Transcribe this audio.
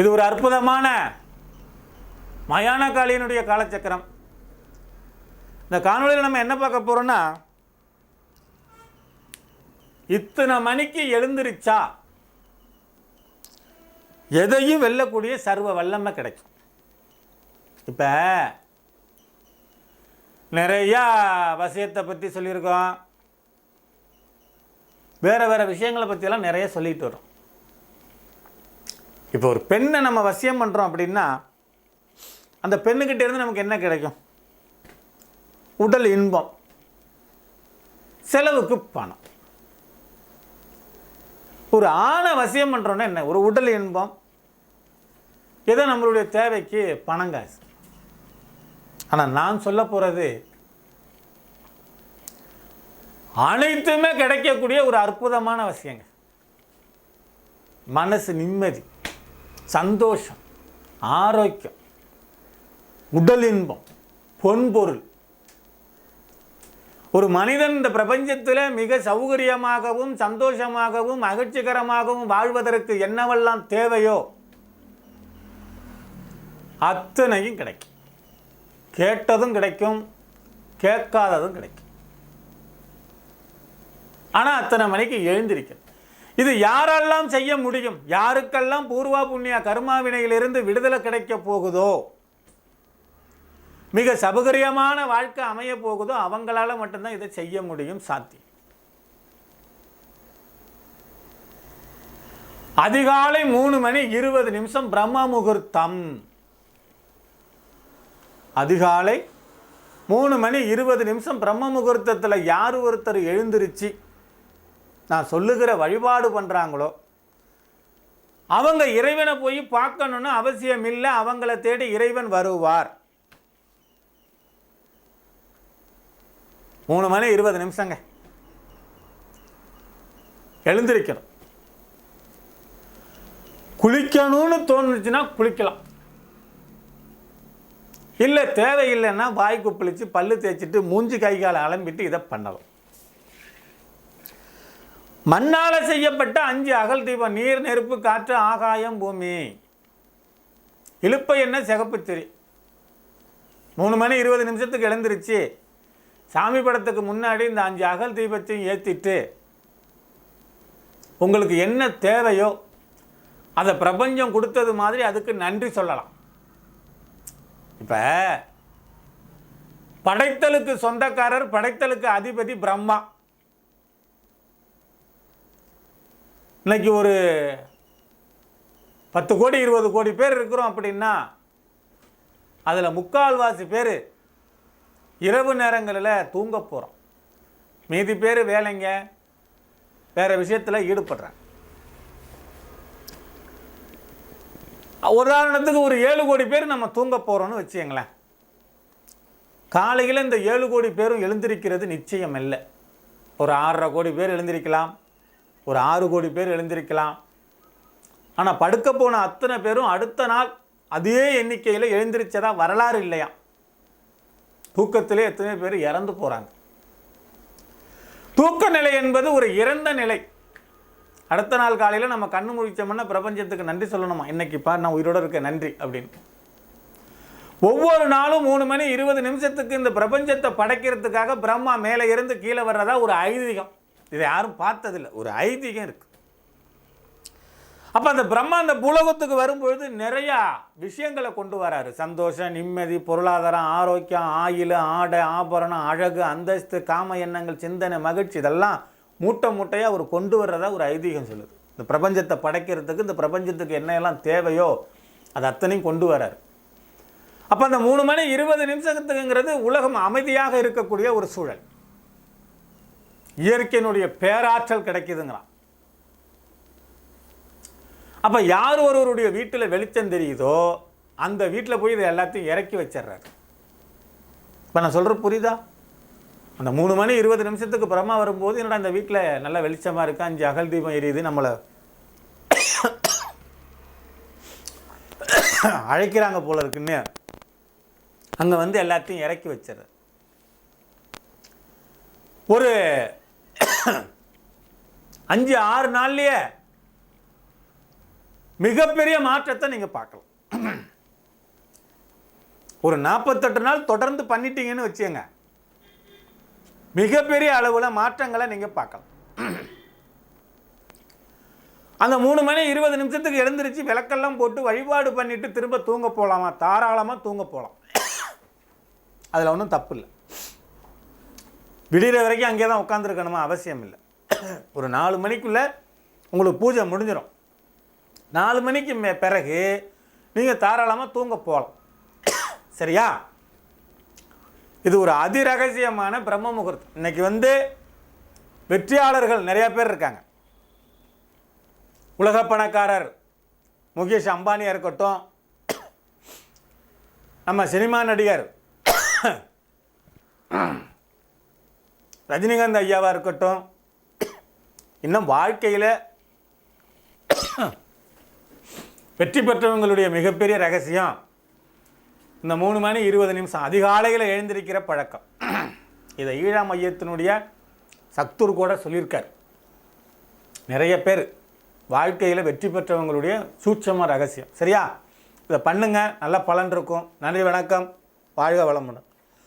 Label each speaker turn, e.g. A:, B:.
A: இது ஒரு அற்புதமான மயான காளியனுடைய காலச்சக்கரம். இந்த காணொலியில் நம்ம என்ன பார்க்க போகிறோம்னா இத்தனை மணிக்கு எழுந்திருச்சா? எதையும் வெல்லக்கூடிய சர்வ வல்லமை கிடைக்கும். இப்போ நிறையா வசியத்தை பற்றி சொல்லியிருக்கோம். வேறு வேறு விஷயங்களை பற்றியெல்லாம் நிறைய சொல்லிட்டு வரோம் இப்போ ஒரு பெண்ணை நம்ம வசியம் பண்ணுறோம் அப்படின்னா அந்த பெண்ணுக்கிட்ட இருந்து நமக்கு என்ன கிடைக்கும்? உடல் இன்பம் செலவுக்கு பணம். ஒரு ஆணை வசியம் பண்ணுறோன்னா என்ன? ஒரு உடல் இன்பம் ஏதோ நம்மளுடைய தேவைக்கு பணம் காசு. ஆனால் நான் சொல்ல போகிறது அனைத்துமே கிடைக்கக்கூடிய ஒரு அற்புதமான விஷயங்க மனசு நிம்மதி. சந்தோஷம் ஆரோக்கியம் உடல் இன்பம் பொன்பொருள். ஒரு மனிதன் இந்த பிரபஞ்சத்தில் மிக சௌகரியமாகவும் சந்தோஷமாகவும் மகிழ்ச்சிகரமாகவும் வாழ்வதற்கு என்னவெல்லாம் தேவையோ அத்தனையும் கிடைக்கும். கேட்டதும் கிடைக்கும் கேட்காததும் கிடைக்கும். ஆனால் அத்தனை மணிக்கு எழுந்திருக்கணும். இது யாரெல்லாம் செய்ய முடியும்? யாருக்கெல்லாம் பூர்வா புண்ணிய கர்மாவினையிலிருந்து விடுதலை கிடைக்க போகுதோ? மிக சபகரியமான வாழ்க்கை அமைய போகுதோ அவங்களால மட்டும்தான் இதை செய்ய முடியும் சாத்தியம். அதிகாலை மூணு மணி இருபது நிமிஷம் பிரம்ம முகூர்த்தம். அதிகாலை மூணு மணி இருபது நிமிஷம் பிரம்ம முகூர்த்தத்தில் யார் ஒருத்தர் எழுந்திருச்சு? நான் சொல்லுகிற வழிபாடு பண்ணுறாங்களோ அவங்க இறைவனை போய் பார்க்கணுன்னு அவசியம் இல்லை அவங்கள தேடி இறைவன் வருவார். மூணு மணி இருபது நிமிஷங்க. எழுந்திருக்கணும். குளிக்கணும்னு தோணுச்சுன்னா குளிக்கலாம். இல்லை தேவையில்லைன்னா வாய் குப்பளிச்சு பல்லு தேய்ச்சிட்டு மூஞ்சி கை காலை அலம்பிட்டு இதை பண்ணலாம் மண்ணால் செய்யப்பட்ட அஞ்சு அகல் தீபம் நீர் நெருப்பு காற்று ஆகாயம் பூமி. இழுப்பை என்ன சிகப்பு திரி. மூணு மணி இருபது நிமிஷத்துக்கு எழுந்துருச்சு. சாமி படத்துக்கு முன்னாடி இந்த அஞ்சு அகல் தீபத்தையும் ஏற்றிட்டு உங்களுக்கு என்ன தேவையோ அதை பிரபஞ்சம் கொடுத்தது மாதிரி அதுக்கு நன்றி சொல்லலாம். இப்போ படைத்தலுக்கு சொந்தக்காரர் படைத்தலுக்கு அதிபதி பிரம்மா. இன்னைக்கு ஒரு பத்து கோடி இருபது கோடி பேர் இருக்கிறோம் அப்படின்னா அதில் முக்கால்வாசி பேர் இரவு நேரங்களில் தூங்க போகிறோம் மீதி பேர் வேலைங்க வேறு விஷயத்தில் ஈடுபடுறாங்க. உதாரணத்துக்கு ஒரு ஏழு கோடி பேர் நம்ம தூங்க போகிறோம்னு வச்சுங்களேன் காலையில் இந்த ஏழு கோடி பேரும் எழுந்திருக்கிறது நிச்சயம் இல்லை. ஒரு ஆறரை கோடி பேர் எழுந்திருக்கலாம். ஒரு ஆறு கோடி பேர் எழுந்திருக்கலாம். ஆனால் படுக்க போன அத்தனை பேரும் அடுத்த நாள் அதே எண்ணிக்கையில் எழுந்திருச்சதாக வரலாறு இல்லையா? தூக்கத்திலே எத்தனை பேர் இறந்து போகிறாங்க தூக்க நிலை என்பது ஒரு இறந்த நிலை. அடுத்த நாள் காலையில் நம்ம கண்ணு முழிச்சோம்னா பிரபஞ்சத்துக்கு நன்றி சொல்லணுமா? இன்னைக்கு பார் நான் உயிரோட இருக்க நன்றி அப்படின்னு. ஒவ்வொரு நாளும் மூணு மணி இருபது நிமிஷத்துக்கு இந்த பிரபஞ்சத்தை படைக்கிறதுக்காக பிரம்மா மேலே இருந்து கீழே வர்றதா ஒரு ஐதீகம். இதை யாரும் பார்த்ததில்லை. ஒரு ஐதீகம் இருக்கு. அப்போ அந்த பிரம்மா அந்த புலகத்துக்கு வரும்பொழுது நிறையா விஷயங்களை கொண்டு வராரு. சந்தோஷம் நிம்மதி பொருளாதாரம் ஆரோக்கியம் ஆயில் ஆடை ஆபரணம் அழகு அந்தஸ்து காம எண்ணங்கள் சிந்தனை மகிழ்ச்சி இதெல்லாம் மூட்டை மூட்டையாக அவர் கொண்டு வர்றதா ஒரு ஐதீகம் சொல்லுது. இந்த பிரபஞ்சத்தை படைக்கிறதுக்கு இந்த பிரபஞ்சத்துக்கு என்ன எல்லாம் தேவையோ அது அத்தனையும் கொண்டு வராரு. அப்போ அந்த மூணு மணி இருபது நிமிஷத்துக்குங்கிறது உலகம் அமைதியாக இருக்கக்கூடிய ஒரு சூழல். இயற்கையினுடைய பேராற்றல் கிடைக்குதுங்கிறான். அப்போ யார் ஒருவருடைய வீட்டில் வெளிச்சம் தெரியுதோ அந்த வீட்டில் போய் இதை எல்லாத்தையும் இறக்கி வச்சிடுறாரு. இப்போ நான் சொல்கிற புரியுதா? அந்த மூணு மணி இருபது நிமிஷத்துக்கு பிரமா வரும்போது என்னடா அந்த வீட்டில் நல்ல வெளிச்சமாக இருக்கா? அஞ்சு அகல் தீபம் எரியுது நம்மளை அழைக்கிறாங்க போல இருக்குன்னு அங்கே வந்து எல்லாத்தையும் இறக்கி வச்சிடுறாரு. ஒரு அஞ்சு ஆறு நாள்லையே மிகப்பெரிய மாற்றத்தை நீங்கள் பார்க்கலாம். ஒரு நாற்பத்தெட்டு நாள் தொடர்ந்து பண்ணிட்டீங்கன்னு வச்சுங்க மிகப்பெரிய அளவில் மாற்றங்களை நீங்கள் பார்க்கலாம். அந்த மூணு மணி இருபது நிமிஷத்துக்கு எழுந்திருச்சு விளக்கெல்லாம் போட்டு வழிபாடு பண்ணிட்டு திரும்ப தூங்க போகலாமா தாராளமாக தூங்க போகலாம் அதில் ஒன்றும் தப்பு இல்லை. விடிகிற வரைக்கும் அங்கே தான் உட்காந்துருக்கணுமா அவசியம் இல்லை ஒரு நாலு மணிக்குள்ளே உங்களுக்கு பூஜை முடிஞ்சிடும் நாலு மணிக்கு மே பிறகு நீங்கள் தாராளமாக தூங்க போகலாம் சரியா? இது ஒரு அதிரகசியமான பிரம்ம முகூர்த்தம். இன்றைக்கி வந்து வெற்றியாளர்கள் நிறையா பேர் இருக்காங்க. உலக பணக்காரர் முகேஷ் அம்பானியாக இருக்கட்டும். நம்ம சினிமா நடிகர் ரஜினிகாந்த் ஐயாவாக இருக்கட்டும். இன்னும் வாழ்க்கையில் வெற்றி பெற்றவங்களுடைய மிகப்பெரிய ரகசியம் இந்த மூணு மணி இருபது நிமிஷம். அதிகாலையில் எழுந்திருக்கிற பழக்கம். இதை ஈழா மையத்தினுடைய சக்தூர் கூட சொல்லியிருக்கார். நிறைய பேர் வாழ்க்கையில் வெற்றி பெற்றவங்களுடைய சூட்சமாக ரகசியம். சரியா? இதை பண்ணுங்கள் நல்ல பலன் இருக்கும். நன்றி வணக்கம். வாழ்க வளமுடன்.